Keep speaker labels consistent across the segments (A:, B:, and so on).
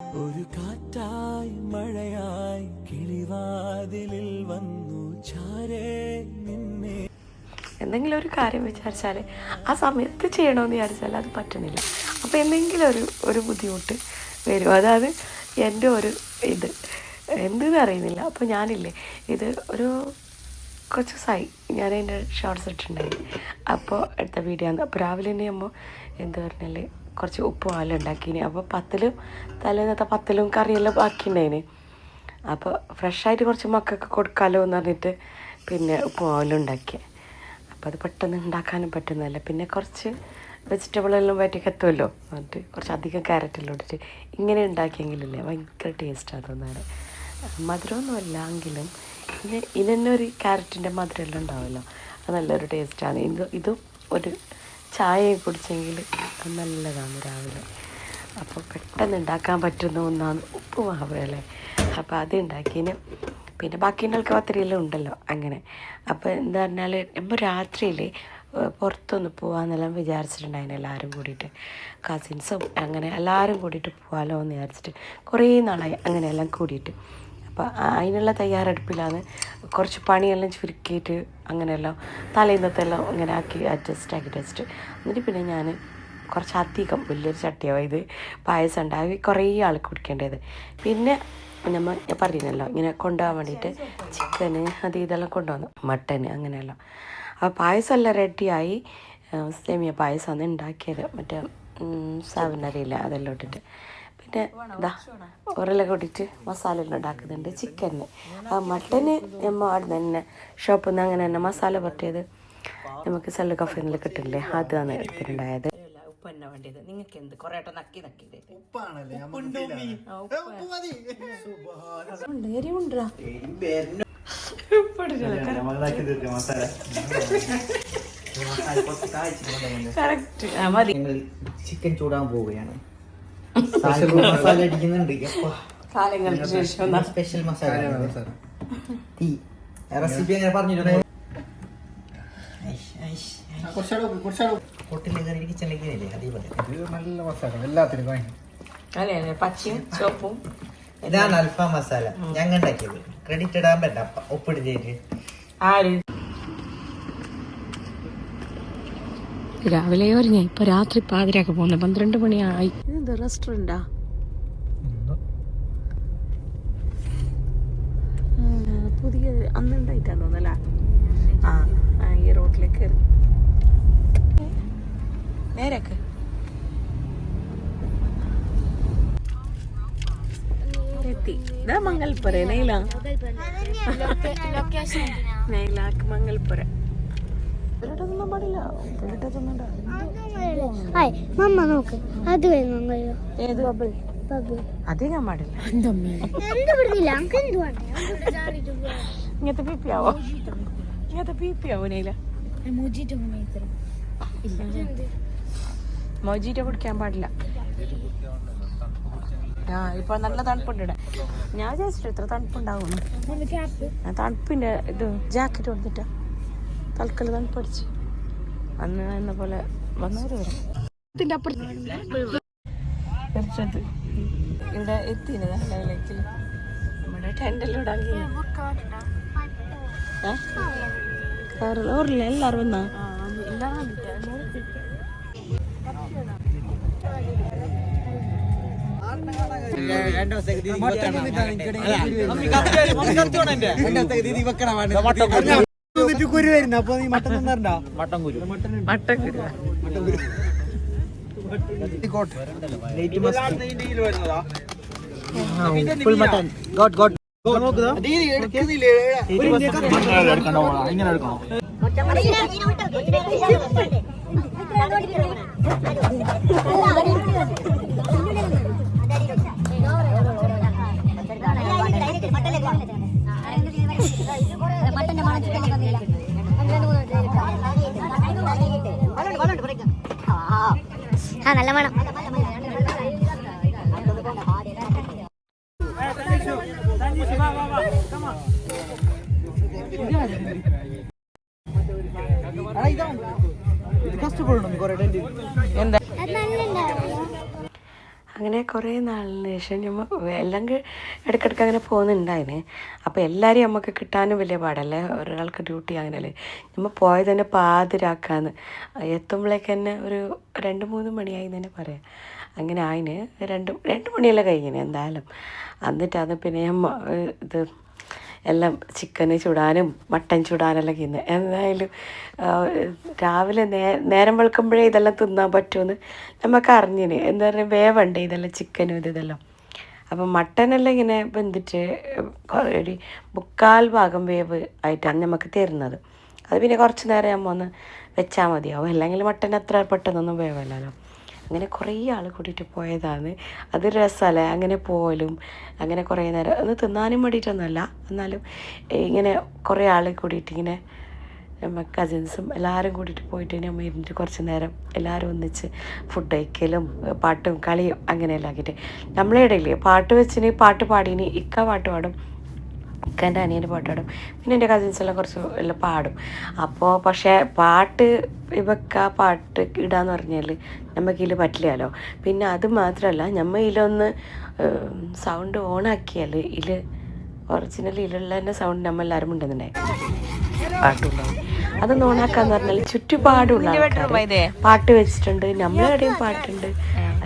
A: ഒരു കാറ്റായി മഴയായി കിളിവാതിലിൽ വന്നു ചാരേ നിന്നെ.
B: എന്തെങ്കിലും ഒരു കാര്യം വിചാരിച്ചാൽ ആ സമയത്ത് ചെയ്യണമെന്ന് വിചാരിച്ചാൽ അത് പറ്റുന്നില്ല അപ്പോൾ എന്തെങ്കിലും ഒരു ഒരു ബുദ്ധിമുട്ട് വരും. അതായത് എന്റെ ഒരു ഇത്. എന്തെന്ന് അറിയുന്നില്ല. അപ്പോൾ ഞാനില്ലേ ഇത് ഒരു കുറച്ച് ദിവസമായി ഞാൻ എന്റെ ഷോർട്സ് ഇട്ടിട്ടുണ്ടായിരുന്നു. അപ്പോൾ എടുത്ത വീഡിയോ അപ്പോൾ രാവിലെ തന്നെ ആകുമ്പോൾ എന്ത് പറഞ്ഞാൽ കുറച്ച് ഉപ്പ് പാലും ഉണ്ടാക്കിനി അപ്പോൾ പത്തിലും തലേന്നത്തെ പത്തിലും കറിയെല്ലാം ബാക്കിയുണ്ടായിന്. അപ്പോൾ ഫ്രഷായിട്ട് കുറച്ച് മക്കൾക്ക് കൊടുക്കാമല്ലോ എന്ന് പറഞ്ഞിട്ട് പിന്നെ ഉപ്പ് പാലും ഉണ്ടാക്കിയത് അപ്പോൾ അത് പെട്ടെന്ന് ഉണ്ടാക്കാനും പറ്റുന്നതല്ല. പിന്നെ കുറച്ച് വെജിറ്റബിളെല്ലാം എത്തുമല്ലോ എന്നിട്ട് കുറച്ച് അധികം ക്യാരറ്റെല്ലാം ഇട്ടിട്ട് ഇങ്ങനെ ഉണ്ടാക്കിയെങ്കിലല്ലേ ഭയങ്കര ടേസ്റ്റാണ് തോന്നാറ്. മധുരമൊന്നുമല്ല എങ്കിലും ഇനി ഇനൊരു ഒരു ക്യാരറ്റിന്റെ മധുരമെല്ലാം ഉണ്ടാവുമല്ലോ. അത് നല്ലൊരു ടേസ്റ്റാണ് ഇത് ഇതും ഒരു ചായ കുടിച്ചെങ്കിൽ നല്ലതാണ് രാവിലെ. അപ്പോൾ പെട്ടെന്ന് ഉണ്ടാക്കാൻ പറ്റുന്ന ഒന്നാണ് ഉപ്പുമാവ് അല്ലേ? അപ്പോൾ അത് ഉണ്ടാക്കിയതിന് പിന്നെ ബാക്കിയുള്ളവർക്ക് പത്തിരിയെല്ലാം ഉണ്ടല്ലോ അങ്ങനെ. അപ്പോൾ എന്താ പറഞ്ഞാൽ നമ്മൾ രാത്രിയിൽ പുറത്തൊന്ന് പോകാമെന്നെല്ലാം വിചാരിച്ചിട്ടുണ്ടായിരുന്നു എല്ലാവരും കൂടിയിട്ട്. കസിൻസും അങ്ങനെ എല്ലാവരും കൂടിയിട്ട് പോകാമല്ലോ എന്ന് വിചാരിച്ചിട്ട് കുറേ നാളായി അങ്ങനെയെല്ലാം കൂടിയിട്ട്. അപ്പോൾ അതിനുള്ള തയ്യാറെടുപ്പിലാണ് കുറച്ച് പണിയെല്ലാം ചുരുക്കിയിട്ട് അങ്ങനെയെല്ലാം തലേന്നത്തെല്ലാം ഇങ്ങനെ ആക്കി അഡ്ജസ്റ്റ് ആക്കി ടെസ്റ്റ് എന്നിട്ട് പിന്നെ ഞാൻ കുറച്ച് അധികം വലിയൊരു ചട്ടിയാവും പായസം ഉണ്ടാക്കി കുറേ ആൾക്ക് കുടിക്കേണ്ടത് പിന്നെ നമ്മൾ പറഞ്ഞല്ലോ ഇങ്ങനെ കൊണ്ടുപോകാൻ വേണ്ടിയിട്ട് ചിക്കന് അത് ഇതെല്ലാം കൊണ്ടുവന്നു. മട്ടന് അങ്ങനെയെല്ലാം. അപ്പോൾ പായസം എല്ലാം റെഡിയായി സേമിയ പായസമാണ് ഉണ്ടാക്കിയത്. മറ്റേ സാവനറിയില്ല അതെല്ലാം ഇട്ടിട്ട്. പിന്നെ ഇതാ ഉരുള കൂട്ടിയിട്ട് മസാല എല്ലാം ഉണ്ടാക്കുന്നുണ്ട് ചിക്കന് ആ മട്ടന് നമ്മൾ അവിടെ തന്നെ ഷോപ്പിൽ നിന്ന് അങ്ങനെ തന്നെ മസാല പറ്റിയത് നമുക്ക് സല്ല കഫേനിൽ കിട്ടില്ലേ? അതാണ് എടുത്തിട്ടുണ്ടായത്. ഉപ്പ് തന്നെ വേണ്ടിയത്. നിങ്ങൾക്ക് എന്ത് കുറേ ഏട്ടം നക്കി നക്കി കറക്റ്റ് ആ മതി.
C: ചിക്കൻ ചൂടാൻ പോവുകയാണ്. മസാല അടിക്കുന്നുണ്ട്.
B: കാലങ്ങൾക്ക് ശേഷം
C: സ്പെഷ്യൽ മസാല തീ. റെസിപ്പി എങ്ങനെ പറഞ്ഞിട്ടുണ്ട്
D: നല്ല മസാല എല്ലാത്തിനും
B: പച്ചയും ചുവപ്പും
C: ഇതാണ് അൽഫാം മസാല. ഞങ്ങൾ ഉണ്ടാക്കിയത്. ക്രെഡിറ്റ് ഇടാൻ പറ്റ ഒപ്പിടിച്ചിട്ട്
B: ആര്? രാവിലെ ഒരുങ്ങി. ഇപ്പൊ രാത്രി പാതിരാക്ക് പോകുന്നത് പന്ത്രണ്ട് മണിയായി. ഇത് റെസ്റ്റോറന്റാ പുതിയ അന്നുണ്ടായിട്ടാന്ന് തോന്നല്ലേ ആ ആ, ഈ റോട്ടിലേക്ക് കയറി നേരക്ക് എത്തി. ഇതാ മംഗൽപുര നെയ്ല നെയ്ലാക്ക് മംഗൽപുര. പാടില്ല.
E: ഹായ് മമ്മ നോക്ക്. അത്
B: ഏത്
E: ബബിൾ?
B: അധികം പാടില്ല. ഇങ്ങനത്തെ പീപ്പിയാവോ? ഇങ്ങനത്തെ പി പി ആവോ നെയ്ല മൊജീറ്റ കുടിക്കാൻ പാടില്ല. ആ ഇപ്പൊ നല്ല തണുപ്പുണ്ട് ഇവിടെ ഞാൻ വിചാരിച്ചിട്ട് ഇത്ര തണുപ്പുണ്ടാവും ഞാൻ തണുപ്പിന്റെ ഇത് ജാക്കറ്റ് കൊടുത്തിട്ടാ. തൽക്കാലം തണുപ്പടിച്ച് അന്ന് എന്ന പോലെ വന്നവര് വരും. ഇതിന്റെ അപ്പുറത്ത് തീർച്ചയായിട്ടും ഇവിടെ എത്തിയത് ലൈലേക്ക് നമ്മുടെ ടെന്റെല്ലാം ഇടാക്കി ഓറില്ല എല്ലാരും വന്നാ?
D: കുരു വരുന്ന. അപ്പൊ നീ മട്ടൻ തിന്നണ്ട
B: മട്ടൻ. കുരു
C: മട്ടൻ കുരു മട്ടൻ ഗോട്ട് ഗോട്ട്
E: മട്ടന്റെ ആ നല്ല മണം.
D: കൊറേ
B: നാളിന് ശേഷം നമ്മൾ എല്ലാം ഇടയ്ക്കിടയ്ക്ക് അങ്ങനെ പോകുന്നുണ്ടായിന്. അപ്പോൾ എല്ലാവരെയും നമുക്ക് കിട്ടാനും വലിയ പാടല്ലേ? ഒരാൾക്ക് ഡ്യൂട്ടി അങ്ങനെയല്ലേ. നമ്മൾ പോയത് തന്നെ പാതിരാക്കാന്ന്. എത്തുമ്പോഴേക്ക് തന്നെ ഒരു രണ്ട് മൂന്ന് മണിയായി തന്നെ പറയാം. അങ്ങനെ ആയിന്. രണ്ട് രണ്ട് മണിയെല്ലാം കഴിഞ്ഞിന് എന്തായാലും. എന്നിട്ടാണ് പിന്നെ ഞാൻ ഇത് എല്ലാം ചിക്കന് ചുടാനും മട്ടൻ ചുടാനെല്ലാം ഇന്ന് എന്തായാലും രാവിലെ നേ നേരം വെളുക്കുമ്പോഴേ ഇതെല്ലാം തിന്നാൻ പറ്റുമെന്ന് നമുക്ക് അറിഞ്ഞിന് എന്താ പറയുക വേവണ്ടേ ഇതെല്ലാം ചിക്കനും ഇത് ഇതെല്ലാം. അപ്പം മട്ടനെല്ലാം ഇങ്ങനെ കുറേ ഒരു മുക്കാൽ ഭാഗം വേവ് ആയിട്ടാണ് നമുക്ക് തരുന്നത്. അത് പിന്നെ കുറച്ച് നേരം ആകുമ്പോൾ ഒന്ന് വെച്ചാൽ മതിയാവും. അല്ലെങ്കിൽ മട്ടൻ അത്ര പെട്ടെന്നൊന്നും വേവല്ലല്ലോ അങ്ങനെ കുറേ ആൾ കൂടിയിട്ട് പോയതാണ്. അത് രസമല്ലേ അങ്ങനെ പോലും അങ്ങനെ കുറേ നേരം ഒന്ന് തിന്നാനും വേണ്ടിയിട്ടൊന്നുമല്ല. എന്നാലും ഇങ്ങനെ കുറേ ആൾ കൂടിയിട്ട് ഇങ്ങനെ നമ്മ കസിൻസും എല്ലാവരും കൂടിയിട്ട് പോയിട്ട് നമ്മൾ ഇരുന്നിട്ട് കുറച്ച് നേരം എല്ലാവരും ഒന്നിച്ച് ഫുഡ് കഴിക്കലും പാട്ടും കളിയും അങ്ങനെയെല്ലാം ആക്കിയിട്ട്. നമ്മളെ ഇടയിൽ പാട്ട് വെച്ചിന് പാട്ട് പാടീന് ഇക്ക പാട്ട് പാടും. ഇക്കാന്റെ അനിയന്റെ പാട്ട് പാടും. പിന്നെ എന്റെ കസിൻസ് എല്ലാം കുറച്ച് എല്ലാം പാടും. അപ്പോൾ പക്ഷേ പാട്ട് ഇവക്ക പാട്ട് ഇടാന്ന് പറഞ്ഞാൽ നമുക്ക് ഇതിൽ പറ്റില്ലല്ലോ. പിന്നെ അത് മാത്രമല്ല നമ്മൾ ഇതിലൊന്ന് സൗണ്ട് ഓണാക്കിയാൽ ഇതിൽ ഒറിജിനൽ ഇതിലുള്ള തന്നെ സൗണ്ട് നമ്മൾ എല്ലാവരും ഉണ്ടെന്നുണ്ടായി പാട്ടുണ്ടാവും അതൊന്ന് ഓണാക്കാന്ന് പറഞ്ഞാൽ ചുറ്റുപാടുള്ള പാട്ട് വെച്ചിട്ടുണ്ട് നമ്മളെവിടെയും പാട്ടുണ്ട്.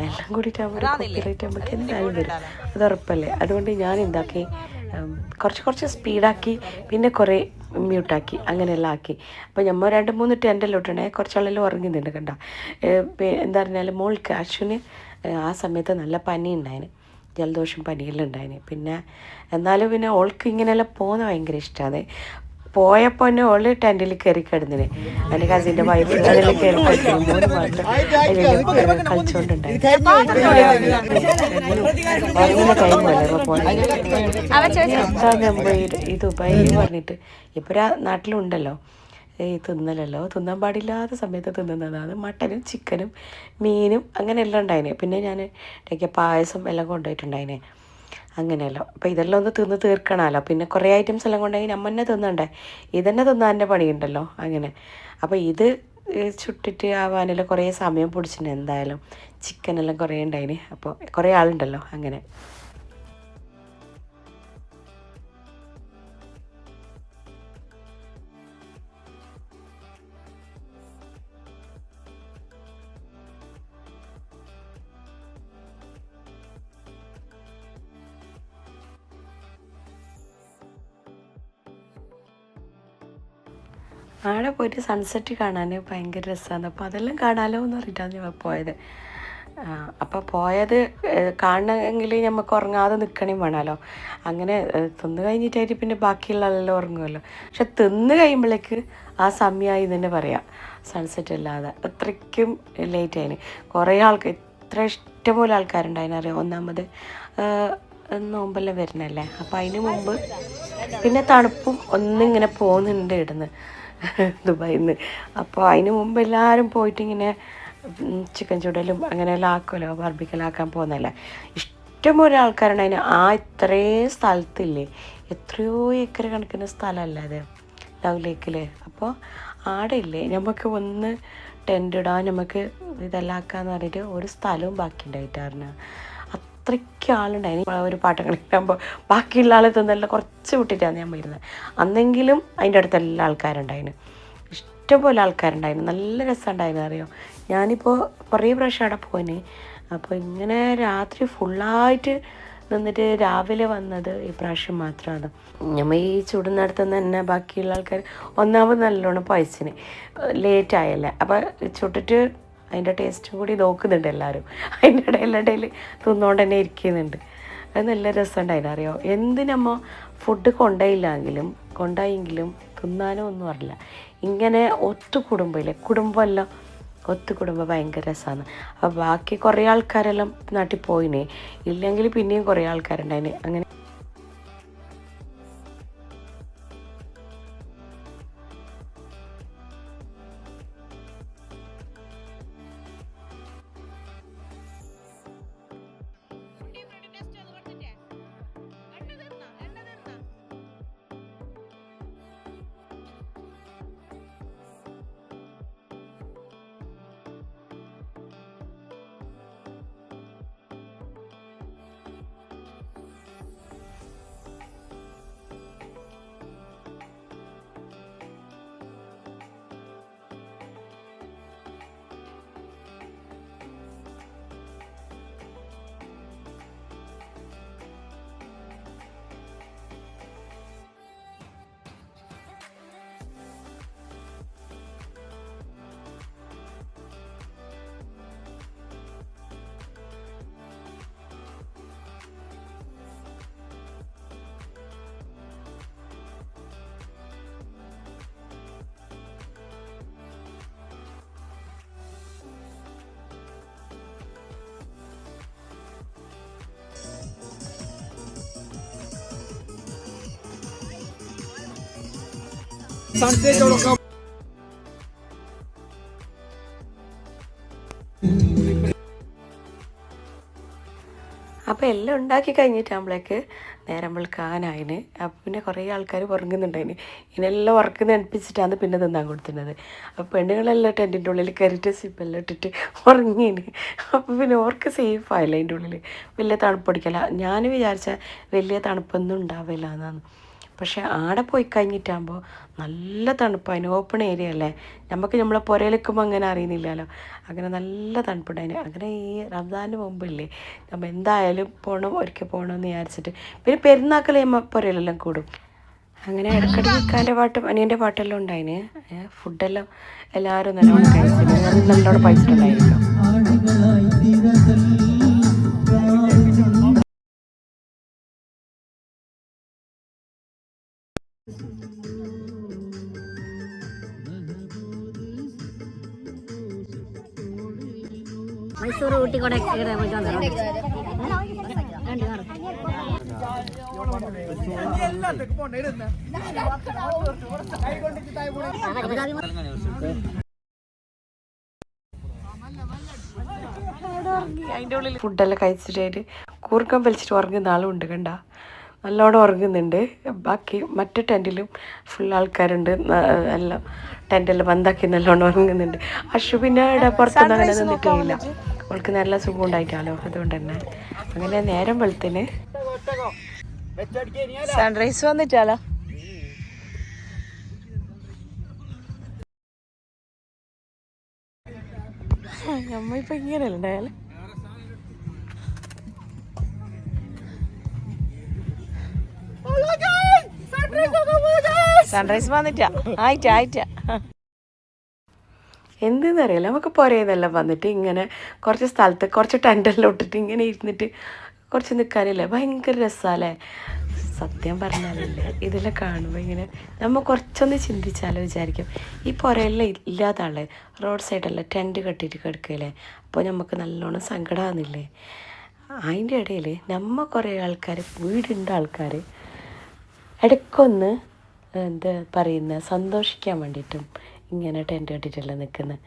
B: എല്ലാം കൂടിയിട്ടാകുമ്പോൾ കോപ്പിറൈറ്റ് നമുക്ക് എന്തായാലും വരും. അത് ഉറപ്പല്ലേ? അതുകൊണ്ട് ഞാൻ എന്താക്കി കുറച്ച് കുറച്ച് സ്പീഡാക്കി പിന്നെ കുറേ മ്യൂട്ടാക്കി അങ്ങനെയെല്ലാം ആക്കി. അപ്പോൾ നമ്മൾ രണ്ട് മൂന്ന് ടെന്റെല്ലാം ഇട്ടണേ കുറച്ചാളെല്ലാം ഉറങ്ങുന്നുണ്ട് കണ്ട? എന്താ പറഞ്ഞാൽ മോൾക്ക് അശ്വിന് ആ സമയത്ത് നല്ല പനി ഉണ്ടായിന്. ജലദോഷം പനിയെല്ലാം ഉണ്ടായിന്. പിന്നെ എന്നാലും പിന്നെ ഓൾക്ക് ഇങ്ങനെയെല്ലാം പോകുന്ന ഭയങ്കര ഇഷ്ടമാണ് പോയപ്പോൾ തന്നെ ഓൾ ടെന്റിൽ കയറി കിടന്നിന് എന്റെ കസിന്റെ വൈഫ് അതിൽ കയറി കിടന്നു മാത്രം ഈ ദുബായിൽ പറഞ്ഞിട്ട് ഇപ്പോൾ നാട്ടിലുണ്ടല്ലോ ഈ തിന്നലല്ലോ തിന്നാൻ പാടില്ലാത്ത സമയത്ത് തിന്നുന്നതാണ് മട്ടനും ചിക്കനും മീനും അങ്ങനെ എല്ലാം ഉണ്ടായിന് പിന്നെ ഞാൻ പായസം എല്ലാം കൊണ്ടുപോയിട്ടുണ്ടായിനെ അങ്ങനെയല്ലോ. അപ്പോൾ ഇതെല്ലാം ഒന്ന് തിന്ന് തീർക്കണമല്ലോ. പിന്നെ കുറേ ഐറ്റംസ് എല്ലാം കൊണ്ടെങ്കിൽ നമ്മ തന്നെ തിന്നണ്ടേ? ഇതന്നെ തിന്നാന്റെ പണിയുണ്ടല്ലോ. അങ്ങനെ. അപ്പോൾ ഇത് ചുട്ടിട്ട് ചുട്ടിട്ട് ആവാനെല്ലാം കുറേ സമയം പിടിച്ചിട്ടുണ്ട് എന്തായാലും. ചിക്കനെല്ലാം കുറേ ഉണ്ടായിന്. അപ്പോൾ കുറേ ആളുണ്ടല്ലോ. അങ്ങനെ. അവിടെ പോയിട്ട് സൺസെറ്റ് കാണാൻ ഭയങ്കര രസമാണ് അപ്പോൾ അതെല്ലാം കാണാലോ എന്ന് പറഞ്ഞിട്ടാണ് ഞങ്ങൾ പോയത്. അപ്പോൾ പോയത് കാണണമെങ്കിൽ നമുക്ക് ഉറങ്ങാതെ നിൽക്കണേ വേണമല്ലോ അങ്ങനെ തിന്ന് കഴിഞ്ഞിട്ടായിട്ട് പിന്നെ ബാക്കിയുള്ള ആളെല്ലാം ഉറങ്ങുമല്ലോ പക്ഷെ തിന്ന് കഴിയുമ്പോഴേക്ക് ആ സമയമായി തന്നെ പറയാം. സൺസെറ്റ് അല്ലാതെ. അത്രയ്ക്കും ലേറ്റ് ആയിന്. കുറേ ആൾക്ക് ഇത്ര ഇഷ്ടംപോലെ ആൾക്കാരുണ്ടായിന് അറിയാം? ഒന്നാമത് നോമ്പെല്ലാം വരുന്നല്ലേ? അപ്പോൾ അതിന് മുമ്പ് പിന്നെ തണുപ്പും ഒന്നിങ്ങനെ പോകുന്നുണ്ട് ഇടുന്ന് ദുബായിൽ നിന്ന് അപ്പോൾ അതിന് മുമ്പ് എല്ലാവരും പോയിട്ടിങ്ങനെ ചിക്കൻ ചുടലും അങ്ങനെയെല്ലാം ആക്കുമല്ലോ ബർബിക്കലാക്കാൻ പോകുന്നതല്ല. ഇഷ്ടംപോലെ ആൾക്കാരുണ്ട് അതിന്. ആ ഇത്രേ സ്ഥലത്തില്ലേ? എത്രയോ ഏക്കർ കണക്കിന് സ്ഥലമല്ലേ അത്? ലവ് ലേക്കിൽ അപ്പോൾ ആടെ ഇല്ലേ നമുക്ക് ഒന്ന് ടെന്റ് ഇടാൻ നമുക്ക് ഇതെല്ലാം ആക്കാന്ന് പറഞ്ഞിട്ട് ഒരു സ്ഥലവും ബാക്കി ഉണ്ടായിട്ടായിരുന്നു അത്രയ്ക്ക് ആളുണ്ടായിരുന്നു ഒരു പാട്ട് കളിക്കുമ്പോൾ ബാക്കിയുള്ള ആളെ തിന്നെല്ലാം കുറച്ച് വിട്ടിട്ടാണ് ഞാൻ വരുന്നത് അന്നെങ്കിലും അതിന്റെ അടുത്ത് എല്ലാ ആൾക്കാരുണ്ടായിന്. ഇഷ്ടംപോലെ ആൾക്കാരുണ്ടായിരുന്നു നല്ല രസമുണ്ടായിരുന്നു അറിയോ? ഞാനിപ്പോൾ കുറേ പ്രാവശ്യം അവിടെ പോയിന്. അപ്പോൾ ഇങ്ങനെ രാത്രി ഫുള്ളായിട്ട് നിന്നിട്ട് രാവിലെ വന്നത് ഈ പ്രാവശ്യം മാത്രമാണ് നമ്മൾ ഈ ചുടുന്നിടത്ത് തന്നെ ബാക്കിയുള്ള ആൾക്കാർ ഒന്നാമത് നല്ലോണം പൈസന് ലേറ്റ് ആയല്ലേ. അപ്പോൾ ചുട്ടിട്ട് അതിന്റെ ടേസ്റ്റും കൂടി നോക്കുന്നുണ്ട് എല്ലാവരും. അതിന്റെ ഇടയിൽ ഇടയിൽ തിന്നുകൊണ്ട് തന്നെ ഇരിക്കുന്നുണ്ട്. അത് നല്ല രസമുണ്ടായിരുന്നു അറിയോ എന്തിനമ്മ ഫുഡ് കൊണ്ടായില്ലെങ്കിലും കൊണ്ടായെങ്കിലും തിന്നാനോ ഒന്നും അറിയില്ല. ഇങ്ങനെ ഒത്തു കുടുംബമില്ലേ കുടുംബമല്ല കുടുംബമെല്ലാം ഒത്തുകുടുംബം ഭയങ്കര രസമാണ്. അപ്പോൾ ബാക്കി കുറേ ആൾക്കാരെല്ലാം നാട്ടിൽ പോയിനെ. ഇല്ലെങ്കിൽ പിന്നെയും കുറേ ആൾക്കാരുണ്ടായിന്. അങ്ങനെ
D: സൺസെറ്റ്
B: അപ്പോൾ എല്ലാം ഉണ്ടാക്കി കഴിഞ്ഞിട്ടാകുമ്പോഴേക്ക് നേരം വെളുക്കാനായിന്. അപ്പം പിന്നെ കുറേ ആൾക്കാർ ഉറങ്ങുന്നുണ്ടായിന്. ഇതിനെല്ലാം ഉറക്കുന്ന അടുപ്പിച്ചിട്ടാണ് പിന്നെ തിന്നാൻ കൊടുത്തിരുന്നത് അപ്പോൾ പെണ്ണുങ്ങളെല്ലാം ടെന്റിന്റെ ഉള്ളിൽ കയറിയിട്ട് സിപ്പെല്ലാം ഇട്ടിട്ട് ഉറങ്ങീന്. അപ്പോൾ പിന്നെ ഓർക്ക് സേഫ് ആയില്ല അതിന്റെ ഉള്ളിൽ വലിയ തണുപ്പടിക്കല ഞാൻ വിചാരിച്ച വലിയ തണുപ്പൊന്നും ഉണ്ടാവില്ല എന്നാണ്. പക്ഷെ ആടെ പോയി കഴിഞ്ഞിട്ടാകുമ്പോൾ നല്ല തണുപ്പായിന് ഓപ്പൺ ഏരിയ അല്ലേ? നമുക്ക് നമ്മളെ പുരയിലെക്കുമ്പോൾ അങ്ങനെ അറിയുന്നില്ലല്ലോ. അങ്ങനെ നല്ല തണുപ്പുണ്ടായിന്. അങ്ങനെ ഈ റംസാന് മുമ്പില്ലേ? നമ്മൾ എന്തായാലും പോകണം ഒരിക്കൽ പോകണമെന്ന് വിചാരിച്ചിട്ട്. പിന്നെ പെരുന്നാക്കൾ നമ്മൾ പുരയിലെല്ലാം കൂടും. അങ്ങനെ ഇടയ്ക്കിടെ നിൽക്കാന്റെ പാട്ടും അനിയന്റെ പാട്ടെല്ലാം ഉണ്ടായിന്. ഫുഡെല്ലാം എല്ലാവരും നല്ലോണം കഴിച്ചിട്ട് ഞാൻ നല്ലോണം പൈസ ഉണ്ടായിരുന്നു
E: മൈസൂർ ഊട്ടി കൂടെ
B: അതിന്റെ ഉള്ളിൽ ഫുഡെല്ലാം കഴിച്ചിട്ട് കൂർക്കം വലിച്ചിട്ട് ഉറങ്ങുന്ന ആളും ഉണ്ട് കണ്ട. നല്ലോണം ഉറങ്ങുന്നുണ്ട്. ബാക്കി മറ്റു ടെന്റിലും ഫുൾ ആൾക്കാരുണ്ട്. എല്ലാം ടെന്റെല്ലാം ബന്ധാക്കി നല്ലോണം ഉറങ്ങുന്നുണ്ട്. അശു ഇവിടെ പുറത്തൊന്നും അങ്ങനെ നിന്നിട്ടില്ല. അവൾക്ക് നല്ല സുഖം ഉണ്ടായിട്ടാലോ അതുകൊണ്ട് തന്നെ അങ്ങനെ നേരം വെളുത്തിന് സൺറൈസ് വന്നിട്ടാലോ? നമ്മ ഇപ്പൊ ഇങ്ങനെയല്ല ഉണ്ടായാലേ? സൺറൈസ് വന്നിട്ടാ. ആയിട്ടാ ആയിട്ടാ. എന്തെന്നറിയില്ല. നമുക്ക് പുരയെന്നെല്ലാം വന്നിട്ട് ഇങ്ങനെ കുറച്ച് സ്ഥലത്ത് കുറച്ച് ടെന്റെല്ലാം ഇട്ടിട്ട് ഇങ്ങനെ ഇരുന്നിട്ട് കുറച്ച് നിൽക്കാനില്ലേ ഭയങ്കര രസമല്ലേ സത്യം പറഞ്ഞാലല്ലേ ഇതെല്ലാം കാണുമ്പോൾ ഇങ്ങനെ നമ്മൾ കുറച്ചൊന്ന് ചിന്തിച്ചാലോ വിചാരിക്കും. ഈ പുരയെല്ലാം ഇല്ലാത്ത ആളെ റോഡ് സൈഡെല്ലാം ടെന്റ് കെട്ടിയിട്ട് കിടക്കില്ലേ അപ്പോൾ നമുക്ക് നല്ലോണം സങ്കടമാകുന്നില്ലേ അതിന്റെ ഇടയിൽ നമ്മൾ കുറേ ആൾക്കാർ വീടുണ്ട് ആൾക്കാർ ഇടയ്ക്കൊന്ന് എന്താ പറയുന്ന സന്തോഷിക്കാൻ വേണ്ടിയിട്ടും ഇങ്ങനെ ടെന്റ് കെട്ടിയിട്ടല്ല നിൽക്കുന്നത്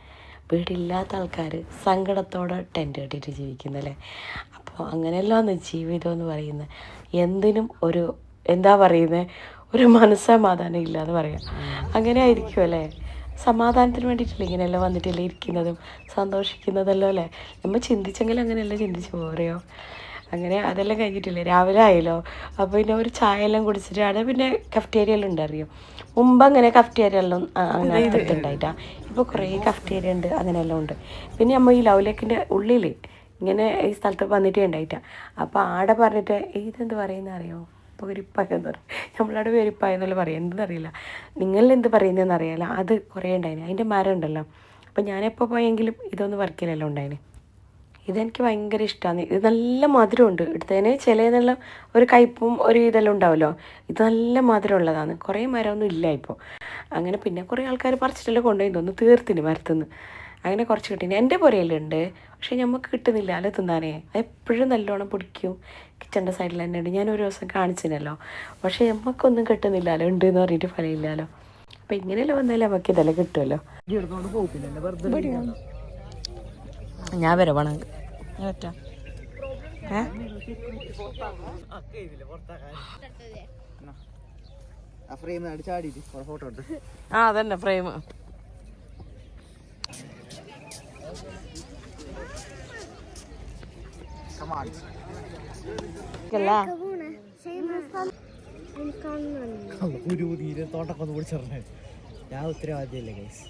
B: വീടില്ലാത്ത ആൾക്കാർ സങ്കടത്തോടെ ടെന്റ് കെട്ടിയിട്ട് ജീവിക്കുന്നല്ലേ അപ്പോൾ അങ്ങനെയല്ലാന്ന് ജീവിതം എന്ന് പറയുന്നത് എന്തിനും ഒരു എന്താ പറയുന്നത് ഒരു മനസ്സമാധാനം ഇല്ല എന്ന് പറയാം. അങ്ങനെ ആയിരിക്കും അല്ലേ? സമാധാനത്തിന് വേണ്ടിയിട്ടില്ല ഇങ്ങനെയെല്ലാം വന്നിട്ടില്ല ഇരിക്കുന്നതും? സന്തോഷിക്കുന്നതല്ലോ അല്ലേ? നമ്മൾ ചിന്തിച്ചെങ്കിൽ അങ്ങനെയല്ല ചിന്തിച്ച് പോരെയോ അങ്ങനെ അതെല്ലാം കഴിഞ്ഞിട്ടില്ലേ. രാവിലെ ആയല്ലോ. അപ്പോൾ പിന്നെ ഒരു ചായ എല്ലാം കുടിച്ചിട്ടാണ് പിന്നെ കഫ്റ്റേരിയ എല്ലാം ഉണ്ട് അറിയോ മുമ്പ് അങ്ങനെ കഫ്റ്റേരിയ എല്ലാം അങ്ങനെ ഉണ്ടായിട്ടാ ഇപ്പോൾ കുറേ കഫ്റ്റേരിയ ഉണ്ട് അങ്ങനെയെല്ലാം ഉണ്ട്. പിന്നെ നമ്മൾ ഈ ലവ് ലേക്കിന്റെ ഉള്ളിൽ ഇങ്ങനെ ഈ സ്ഥലത്ത് വന്നിട്ടേ ഉണ്ടായിട്ടാ. അപ്പോൾ ആടെ പറഞ്ഞിട്ട് ഇതെന്ത് പറയുന്ന അറിയോ? എന്ന് പറയും നമ്മളവിടെ വെരിപ്പായ എന്നല്ല പറയും. എന്തെന്നറിയില്ല. നിങ്ങൾ എന്ത് പറയുന്നതെന്ന് അറിയാലോ. അത് കുറേ ഉണ്ടായിന്. അതിന്റെ മരം ഉണ്ടല്ലോ. അപ്പോൾ ഞാനെപ്പോൾ പോയെങ്കിലും ഇതൊന്നും വർക്കിലെല്ലാം ഉണ്ടായിന്. ഇതെനിക്ക് ഭയങ്കര ഇഷ്ടമാണ് ഇത് നല്ല മധുരമുണ്ട്. എടുത്തതിന് ചിലതെല്ലാം ഒരു കയ്പും ഒരു ഇതെല്ലാം ഉണ്ടാവുമല്ലോ. ഇത് നല്ല മധുരമുള്ളതാണ്. കുറേ മരമൊന്നും ഇല്ല ഇപ്പോൾ. അങ്ങനെ പിന്നെ കുറേ ആൾക്കാർ പറിച്ചിട്ടെല്ലാം കൊണ്ടുപോയി തോന്നുന്നു തീർത്തിന് മരത്തുനിന്ന് അങ്ങനെ കുറച്ച് കിട്ടി. എന്റെ പുരയിലുണ്ട്. പക്ഷേ നമുക്ക് കിട്ടുന്നില്ല. അല്ല തിന്നാനേ? എപ്പോഴും നല്ലോണം പിടിക്കും. കിച്ചന്റെ സൈഡിൽ തന്നെ ഉണ്ട്. ഞാൻ ഒരു ദിവസം കാണിച്ചിനല്ലോ. പക്ഷേ നമുക്കൊന്നും കിട്ടുന്നില്ലല്ലോ ഉണ്ട് എന്ന് പറഞ്ഞിട്ട് ഫലമില്ലല്ലോ. അപ്പം ഇങ്ങനെയല്ലേ വന്നാലും നമുക്ക് ഇതെല്ലാം കിട്ടുമല്ലോ. ഞാൻ വരെ. പറ്റാ ഏ?
C: ആ
B: അതന്നെ ഫ്രെയിം
D: ഒരു തീരെ തോട്ടൊക്കെ ഒന്ന് പിടിച്ചിറങ്ങി ഞാൻ ഉത്തരവാദിയല്ലേ ഗൈസ്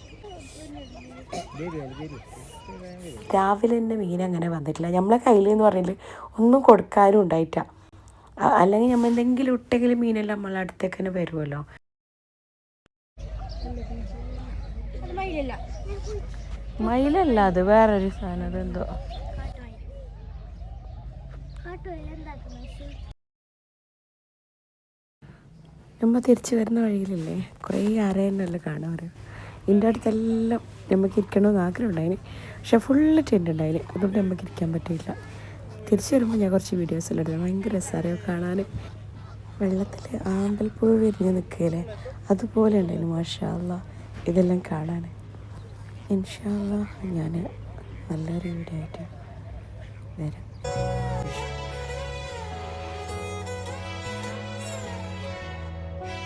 B: രാവിലെ തന്നെ മീൻ അങ്ങനെ വന്നിട്ടില്ല. നമ്മളെ കയ്യിൽ എന്ന് പറഞ്ഞാൽ ഒന്നും കൊടുക്കാനും ഉണ്ടായിട്ട അല്ലെങ്കിൽ നമ്മൾ എന്തെങ്കിലും ഇട്ടെങ്കിലും മീനെല്ലാം നമ്മളെ അടുത്തേക്ക് തന്നെ വരുമല്ലോ. മയിലല്ല അത് വേറൊരു സാധനം അതെന്തോ. നമ്മ തിരിച്ചു വരുന്ന വഴിയിലല്ലേ കുറേ ആരേനെല്ലാം കാണാൻ എന്റെ അടുത്തെല്ലാം നമുക്ക് ഇരിക്കണമെന്ന് ആഗ്രഹം ഉണ്ടായിന് പക്ഷേ ഫുള്ള് ടെന്റ് ഉണ്ടായിന് അതുകൊണ്ട് നമുക്ക് ഇരിക്കാൻ പറ്റിയില്ല. തിരിച്ചു വരുമ്പോൾ ഞാൻ കുറച്ച് വീഡിയോസ് എല്ലാം എടുത്തു. ഭയങ്കര രസമറിയോ കാണാൻ വെള്ളത്തിൽ ആമ്പൽപ്പൂ വിരിഞ്ഞ് നിൽക്കുകയല്ലേ അതുപോലെ ഉണ്ടായിരുന്നു മാഷാല്ല ഇതെല്ലാം കാണാൻ ഇൻഷാല്ല ഞാൻ നല്ലൊരു വീഡിയോ ആയിട്ട് വരാം.